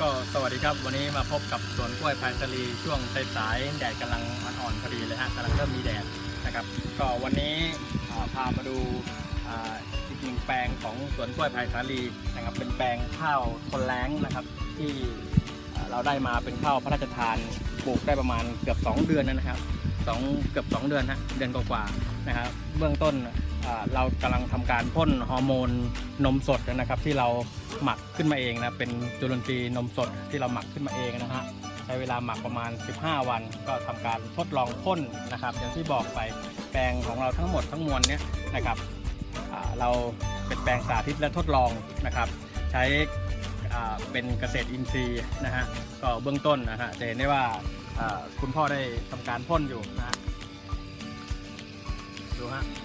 ก็สวัสดีครับวันนี้มาพบกับสวนกล้วยพายสลีช่วงสายๆแดดกำลังอ่อนๆพอดีเลยฮะกำลังเริ่มมีแดดนะครับก็วันนี้พามาดูอีกหนึ่งแปลงของสวนกล้วยพายสาลีนะครับเป็นแปลงข้าวทนแล้งนะครับที่เราได้มาเป็นข้าวพระราชทานปลูกได้ประมาณเกือบ 2 เดือนนะครับสองเกือบ 2 เดือนฮะเดือนกว่า นะครับเบื้องต้นเรากำลังทำการพ่นฮอร์โมนนมสดนะครับ ที่เราหมักขึ้นมาเองนะเป็นจุลินทรีย์นมสดที่เราหมักขึ้นมาเองนะฮะใช้เวลาหมักประมาณ 15 วัน ก็ทำการทดลองพ่นนะครับ อย่างที่บอกไปแปลงของเราทั้งหมดทั้งมวลเนี้ยนะครับเราเป็นแปลงสาธิตและทดลองนะครับ ใช้เป็นเกษตรอินทรีย์นะฮะก็เบื้องต้นนะฮะจะเห็นได้ว่าคุณพ่อได้ทำการพ่นอยู่นะ ดูฮะ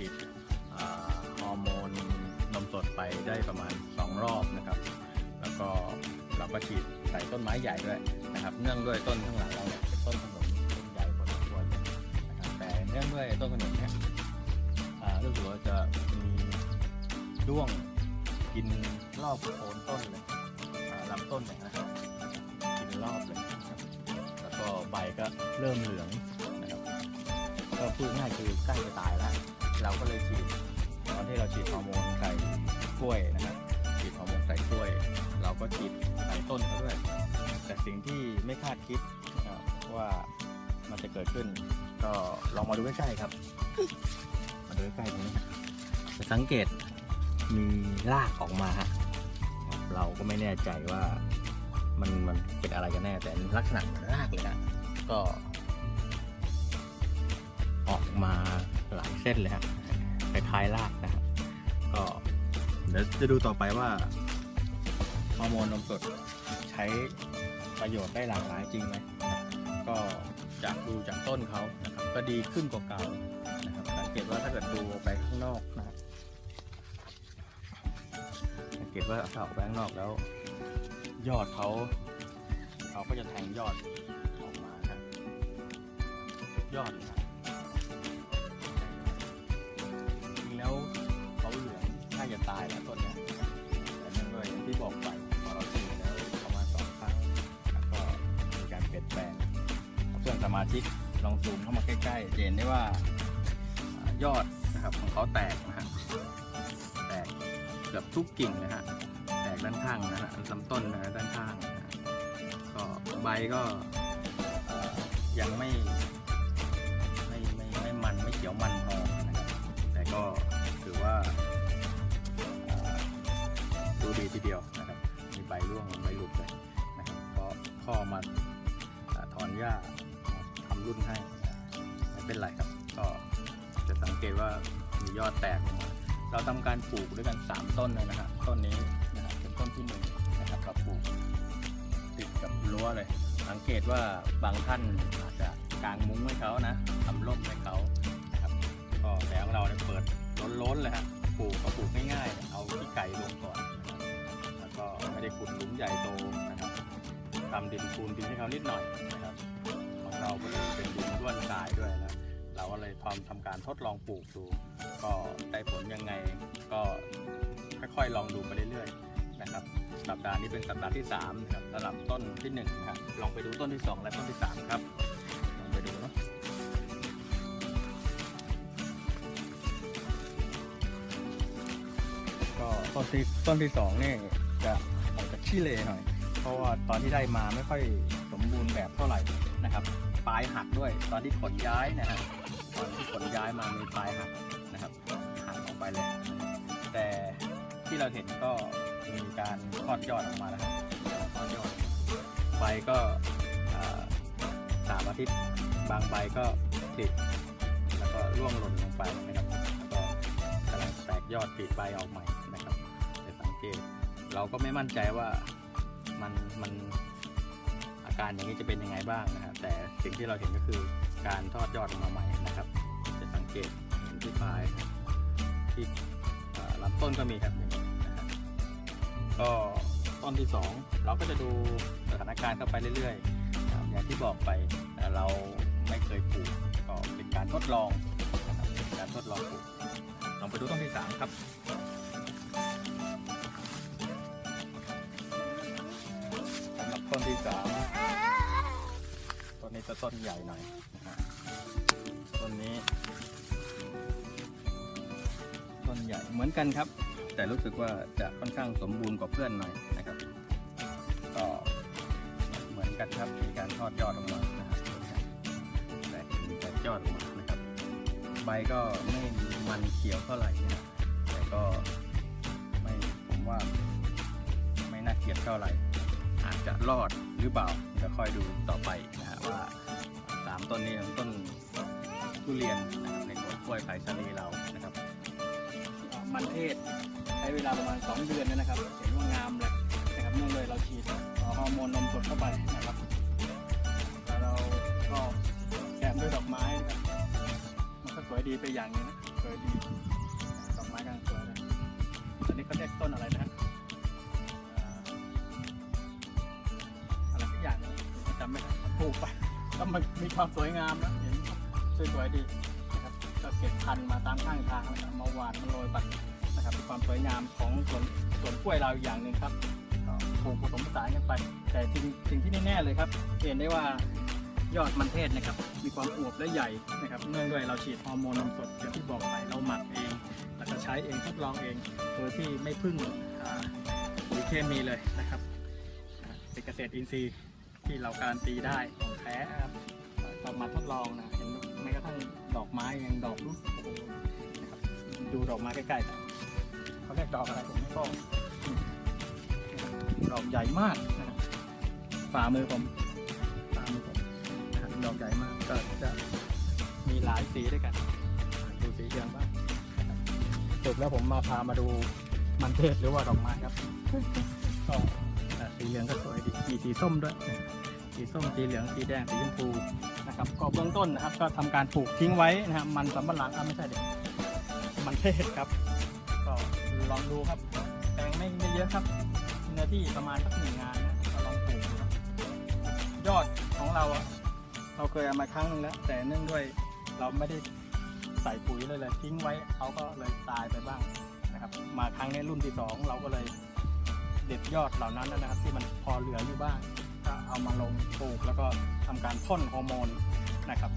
ฉีดฮอร์โมนนมสดไปได้ประมาณ 2 รอบนะครับ แล้วก็เราก็ฉีดใส่ต้นไม้ใหญ่ด้วยนะครับ เนื่องด้วยต้นข้างหลังเราเนี่ยเป็นต้นขนุนต้นใหญ่พอสมควรนะครับแต่เนื่องด้วยต้นขนุนเนี่ยรู้สึกว่าจะมีด้วงกินรอบโคนต้นเลยลำต้นเนี่ยนะครับกินรอบเลยแล้วก็ใบก็เริ่มเหลืองนะครับก็พูดง่ายคือใกล้จะตายแล้ว เราก็เลยฉีดตอนที่เราฉีดฮอร์โมนใส่กล้วยนะครับฉีดฮอร์โมนใส่กล้วย เราก็ฉีดใส่ต้นเขาด้วย แต่สิ่งที่ไม่คาดคิดนะว่ามันจะเกิดขึ้น ก็ลองมาดูใกล้ๆครับ มาดูใกล้ๆนี้จะสังเกตมีรากออกมาฮะเราก็ไม่แน่ใจว่ามันมันเป็นอะไรกันแน่แต่ลักษณะมือนรากเลยนะก็ออกมา เส้นเลยฮะคล้ายๆรากนะครับก็เดี๋ยวจะดูต่อไปว่าฮอร์โมนนมสดใช้ประโยชน์ได้หลากหลายจริงไหมก็จากดูจากต้นเขานะครับก็ดีขึ้นกว่าเก่านะครับสังเกตว่าถ้าเกิดดูไปข้างนอกนะครับสังเกตว่าถ้าออกไปข้างนอกแล้ว ยอดเขาเขาก็จะแทงยอดออกมาครับยอดนะครับ ตายแล้วต้นเนี้ยแต่เนื่องด้วยอย่างที่บอกไปพอเราฉีดแล้วประมาณสองครั้งแล้วก็มีการเปลี่ยนแปลงเพื่อนสมาชิกลองซูมเข้ามาใกล้ๆจะเห็นได้ว่ายอดนะครับของเขาแตกนะฮะแตกเกือบทุกกิ่งนะฮะแตกด้านข้างนะฮะลำต้นนะฮะด้านข้างก็ใบก็ยังไม่ไม่ไม่ไม่มันไม่เขียวมันพอนะครับแต่ก็ถือว่า ดูดีทีเดียวนะครับ มีใบร่วงใบหลุดเลยนะครับเพราะข้อมาถอนหญ้าทำรุ่นให้ไม่เป็นไรครับ ก็จะสังเกตว่ามียอดแตกออกมาเราทำการปลูกด้วยกัน 3 ต้นเลยนะครับต้นนี้นะครับเป็นต้นที่หนึ่งนะครับเราปลูกติดกับรั้วเลย สังเกตว่าบางท่านอาจจะกางมุ้งให้เขานะทำร่มให้เขานะครับก็แต่ของเราเนี่ยเปิดล้นๆเลยฮะปลูกก็ปลูกง่ายๆ เอาที่ไก่ลงก่อน ไม่ได้ขุดหลุมใหญ่โตนะครับทำดินปูนดินให้เขานิดหน่อยนะครับ ของเราก็เลยเป็นดินร่วนทรายด้วยแล้วเราก็เลยทำทำการทดลองปลูกดู ก็ได้ผลยังไงก็ค่อยๆลองดูไปเรื่อยๆนะครับ สัปดาห์นี้เป็นสัปดาห์ที่3นะครับสำหรับต้นที่1นะครับลองไปดูต้นที่ 2 และต้นที่ 3 ครับลองไปดูเนาะก็ต้นที่ต้นที่2นี่จะ กขี้เลหน่อย เพราะว่าตอนที่ได้มาไม่ค่อยสมบูรณ์แบบเท่าไหร่นะครับ ปลายหักด้วย ตอนที่ขนย้ายนะฮะตอนที่ขนย้ายมามีปลายหักนะครับหักออกไปเลย แต่ที่เราเห็นก็มีการทอดยอดออกมาแล้วครับทอดยอดใบก็อ่าสาทิตย์บางใบก็ผลิแล้วก็ร่วงหล่นลงไปนะครับแล้วก็กำลังแตกยอดผลิใบออกใหม่นะครับจะสังเกต เราก็ไม่มั่นใจว่ามันมันอาการอย่างนี้จะเป็นยังไงบ้างนะครับ แต่สิ่งที่เราเห็นก็คือการทอดยอดออกมาใหม่นะครับ จะสังเกตเห็นที่ปลายที่ลำต้นก็มีครับอย่างนี้นะครับก็ต้นที่สองเราก็จะดูสถานการณ์เข้าไปเรื่อยๆ อย่างที่บอกไปเราไม่เคยปลูกก็เป็นการทดลองนะครับเป็นการทดลองปลูกลองไปดูต้นที่สามครับ นที่สามต้นนี้จะต้นใหญ่หน่อยต้นนี้ ต้นใหญ่เหมือนกันครับ แต่รู้สึกว่าจะค่อนข้างสมบูรณ์กว่าเพื่อนหน่อยนะครับ ก็เหมือนกันครับมีการทอดยอดออกมานะครับแต่แตกยอดออกมานะครับ ใบก็ไม่มันเขียวเท่าไหร่นะแต่ก็ไม่ผมว่าไม่น่าเกลียดเท่าไหร่ อาจจะรอดหรือเปล่าเดี๋ยวคอยดูต่อไปนะฮะว่าสามต้นนี้เป็นต้นทุเรียนนะครับในสวนกล้วยไผ่ชาลีเรานะครับ มันเทศใช้เวลาประมาณ 2 เดือนนะครับเห็นว่างามเลยนะครับเนื่องเลยเราฉีดฮอร์โมนนมสดเข้าไปนะครับแล้วเราก็แถมด้วยดอกไม้นะครับมันก็สวยดีไปอย่างนึงนะสวยดีดอกไม้กำลังสวยเลยอันนี้เขาเรียกต้นอะไรนะ มันมีความสวยงามนะเห็นสวยๆดีนะครับก็เก็บพันธุ์มาตามข้างทางนะครับมาหวานมาโรยไปนะครับเป็นความสวยงามของสวนสวนกล้วยเราอีกอย่างหนึ่งครับปลูกผสมผสานกันไป แต่สิ่งสิ่งที่แน่ๆเลยครับ เห็นได้ว่ายอดมันเทศนะครับ มีความอวบและใหญ่นะครับเนื่องด้วยเราฉีดฮอร์โมนนมสดอย่างที่บอกไปเราหมักเองแล้วก็ใช้เองทดลองเองโดยที่ไม่พึ่งอ่าปุ๋ยเคมีเลยนะครับเป็นเกษตรอินทรีย์ ที่เราการันตีได้ของแท้ครับเรามาทดลองนะเห็นแม้กระทั่งดอกไม้ยังดอกลูกดูดอกไม้ใกล้ๆเขาเรียกดอกอะไรผมไม่บอกดอกใหญ่มากนะครับฝ่ามือผมฝ่ามือผมนะครับดอกใหญ่มากก็จะมีหลายสีด้วยกัน ดูสีเหลืองบ้างจบแล้วผมมาพามาดูมันเทศหรือว่าดอกไม้ครับก็ สีเหลืองก็สวยดีมีสีส้มด้วย สีส้มสีเหลืองสีแดงสีชมพูนะครับก็เบื้องต้นนะครับ ก็ทำการปลูกทิ้งไว้นะครับมันสำปะหลังอะไม่ใช่เด็กมันเทศครับ ก็ลองดูครับแปลงไม่ไม่เยอะครับเนื้อที่ประมาณสักหนึ่งงานนะก็ลองปลูกดูครับยอดของเราอะเราเคยเอามาครั้งหนึงแล้วแต่เนื่องด้วยเราไม่ได้ใส่ปุ๋ยเลยเลยทิ้งไว้เขาก็เลยตายไปบ้างนะครับ มาครั้งนี้รุ่นที่สองเราก็เลย เด็ดยอดเหล่านั้นนะครับ ที่มันพอเหลืออยู่บ้างก็เอามาลงปลูกแล้วก็ทำการพ่นฮอร์โมนนะครับ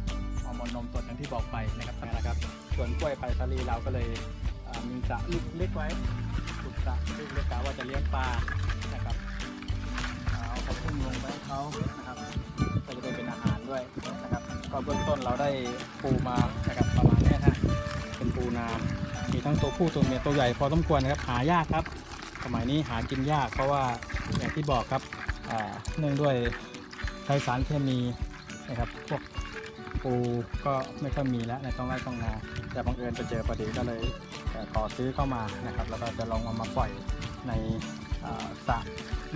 ฮอร์โมนนมสดอย่างที่บอกไปนะครับนั่นแหละครับส่วนกล้วยไผ่สาลีเราก็เลยอ่ามีสระลูกเล็กไว้ขุดสระลูกเล็กกะว่าจะเลี้ยงปลานะครับเอาเขาพุ่งลงไปให้เขานะครับก็จะได้เป็นอาหารด้วยนะครับ ก็เบื้องต้นเราได้ปูมานะครับประมาณเนี้ยนะเป็นปูนามีทั้งตัวผู้ตัวเมียตัวใหญ่พอสมควรนะครับหายากครับ สมัยนี้หากินยากเพราะว่าอย่างที่บอกครับเนื่องด้วยใช้สารเคมีนะครับพวกปูก็ไม่ค่อยมีแล้วในท้องไร่ท้องนาแต่บังเอิญไปเจอพอดีก็เลยต่อขอซื้อเข้ามานะครับ แล้วก็จะลองเอามาปล่อยในสระ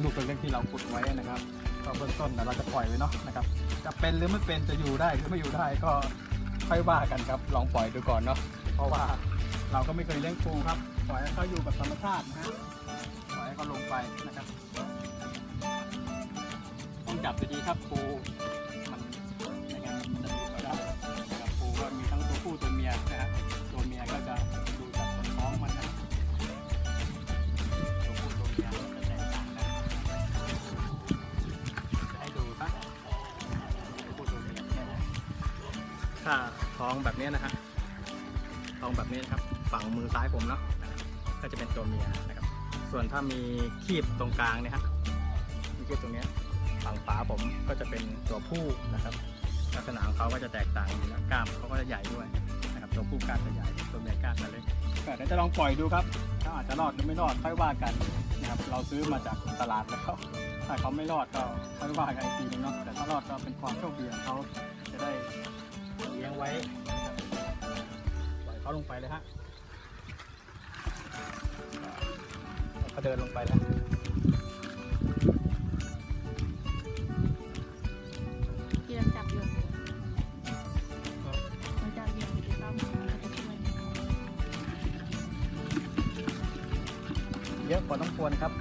ลูกเล็กๆที่เราขุดไว้นะครับก็เบื้องต้นเราจะปล่อยไว้เนาะนะครับ จะเป็นหรือไม่เป็นจะอยู่ได้หรือไม่อยู่ได้ก็ค่อยว่ากันครับ ลองปล่อยดูก่อนเนาะเพราะว่า เราก็ไม่เคยเลี้ยงปูครับปล่อยให้เขาอยู่แบบธรรมชาตินะฮะปล่อยให้เขาลงไปนะครับ ต้องจับดีๆครับปูมันไม่งั้นมันจะดูก็ได้นะครับปูก็มีทั้งตัวผู้ตัวเมียนะครับตัวเมียก็จะดูจากตรงท้องมันนะตัวผู้ตัวเมียมันจะแตกต่างกันจะให้ดูสักตัวผู้ตัวเมียเนี่ยนะถ้าท้องแบบนี้นะฮะท้องแบบนี้นะครับ ฝั่งมือซ้ายผมเนาะก็จะเป็นตัวเมียนะครับ ส่วนถ้ามีคีบตรงกลางเนี่ยฮะมีคีบตรงเนี้ยฝั่งฝาผมก็จะเป็นตัวผู้นะครับ ลักษณะของเขาก็จะแตกต่างอยู่นะกล้ามเขาก็จะใหญ่ด้วยนะครับ ตัวผู้กล้ามจะใหญ่ตัวเมียกล้ามจะเล็กเดี๋ยวจะลองปล่อยดูครับถ้าอาจจะรอดหรือไม่รอดค่อยว่ากันนะครับ เราซื้อมาจากตลาดแล้วถ้าเขาไม่รอดก็ค่อยว่ากันอีกทีนึงเนาะแต่ถ้ารอดก็เป็นความโชคดีของเขาจะได้เลี้ยงไว้ปล่อยเขาลงไปเลยฮะ ดินลงไปแล้วเตรียมจับโยนมันจะเบี่ยงไปที่ต้อมมันจะช่วยเยอะพอต้องควรครับ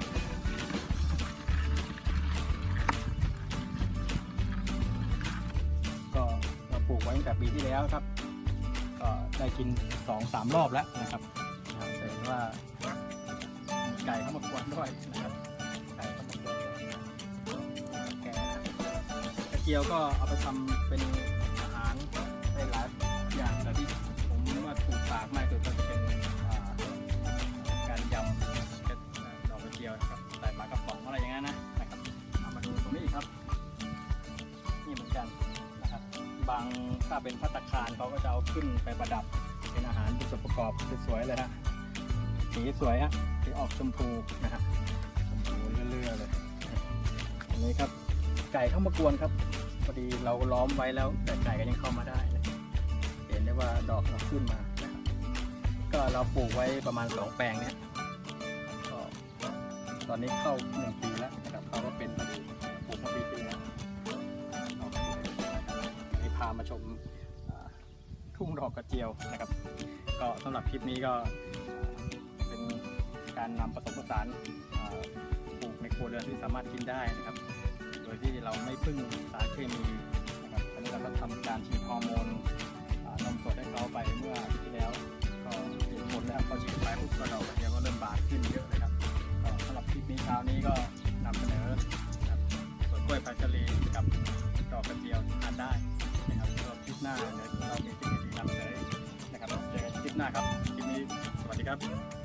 ก็เราปลูกไว้ตั้งแต่ปีที่แล้วครับ ก็ได้กินสองสามรอบแล้วนะครับอ่าแต่เห็นว่า มีไก่เข้ากวนด้วยนะครับไก่เข้ามากวนด้วยแก่นะกระเจียวก็เอาไปทำเป็นอาหารได้หลายอย่างแต่ที่ผมว่าถูกปากมากสุดก็จะเป็นการยำดอกกระเจียวนะครับใส่ปลากระป๋องอะไรอย่างนั้นนะนะครับเอามาดูตรงนี้อีกครับ นี่เหมือนกันนะครับ บางถ้าเป็นพัตตาคารเขาก็จะเอาขึ้นไปประดับเป็นอาหารเป็นส่วนประกอบสวยๆเลยฮะสีสวยฮะีออกชมพูนะฮะชมพูเรื่อยๆเลยอันนี้ครับไก่เข้ามากวนครับพอดีเราล้อมไว้แล้วแต่ไก่ก็ยังเข้ามาได้นะเห็นได้ว่าดอกเราขึ้นมานะครับก็เราปลูกไว้ประมาณสองแปลงเนี่ยก็ตอนนี้เข้าหนึ่งปีแล้วนะครับเขาก็เป็นพอดีปลูกมื่อปีที่แล้วเราปลูกนะครับวันนี้พามาชมทุ่งดอกกระเจียวนะครับ ก็สำหรับคลิปนี้ก็ การนำผสมผสานปลูกในครัวเรือนที่สามารถกินได้นะครับ โดยที่เราไม่พึ่งสารเคมีนะครับตอนนี้เราก็ทำการฉีดฮอร์โมนนมสดให้เขาไปเมื่ออาทิตย์ที่แล้วก็เห็นผลแล้วพอฉีดไปปุ๊บก็ดอกระเจียวก็เริ่มบานขึ้นเยอะเลยครับก็สำหรับคลิปนี้เช้านี้ก็นำเสนอนะครับสวนกล้วยพัชรีกับดอกกระเจียวทานได้นะครับสำหรับคลิปหน้าเดี๋ยวเรามีสิ่งดีๆนำเสนอนะครับเจอกันคลิปหน้าครับคลิปนี้สวัสดีครับ